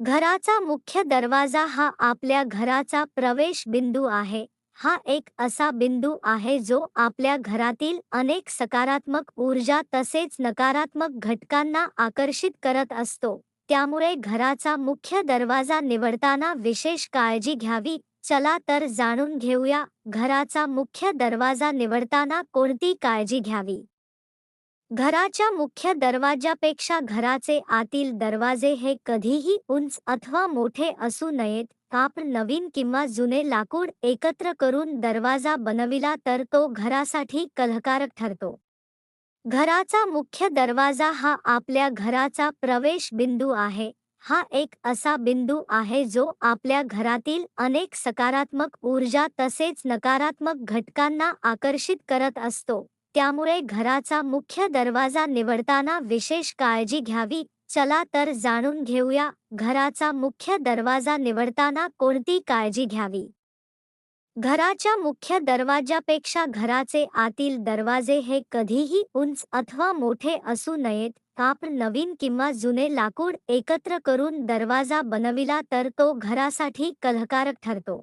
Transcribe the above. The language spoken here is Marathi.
घराचा मुख्य दरवाजा हा आपल्या घराचा प्रवेश बिंदू आहे. हा एक असा बिंदू आहे जो आपल्या घरातील अनेक सकारात्मक ऊर्जा तसेच नकारात्मक घटकांना आकर्षित करत असतो. त्यामुळे घराचा मुख्य दरवाजा निवडताना विशेष काळजी घ्यावी. चला तर जाणून घेऊया घराचा मुख्य दरवाजा निवडताना कोणती काळजी घ्यावी? घराच्या मुख्य दरवाजापेक्षा घराचे आतील दरवाजे हे कधीही उंच अथवा मोठे असू नयेत. आपण नवीन किंवा जुने लाकूड एकत्र करून दरवाजा बनविला तर तो घरासाठी कलहकारक ठरतो. घराचा मुख्य दरवाजा हा आपल्या घराचा प्रवेश बिंदू आहे. हा एक असा बिंदू आहे जो आपल्या घरातील अनेक सकारात्मक ऊर्जा तसेच नकारात्मक घटकांना आकर्षित करत असतो. त्यामुळे घराचा मुख्य दरवाजा निवडताना विशेष काळजी घ्यावी. चला तर जाणून घेऊया घराचा मुख्य दरवाजा निवडताना कोणती काळजी घ्यावी. घराच्या मुख्य दरवाजापेक्षा घराचे आतील दरवाजे हे कधीही उंच अथवा मोठे असू नयेत. आपण नवीन किंवा जुने लाकूड एकत्र करून दरवाजा बनविला तर तो घरासाठी कलहकारक ठरतो.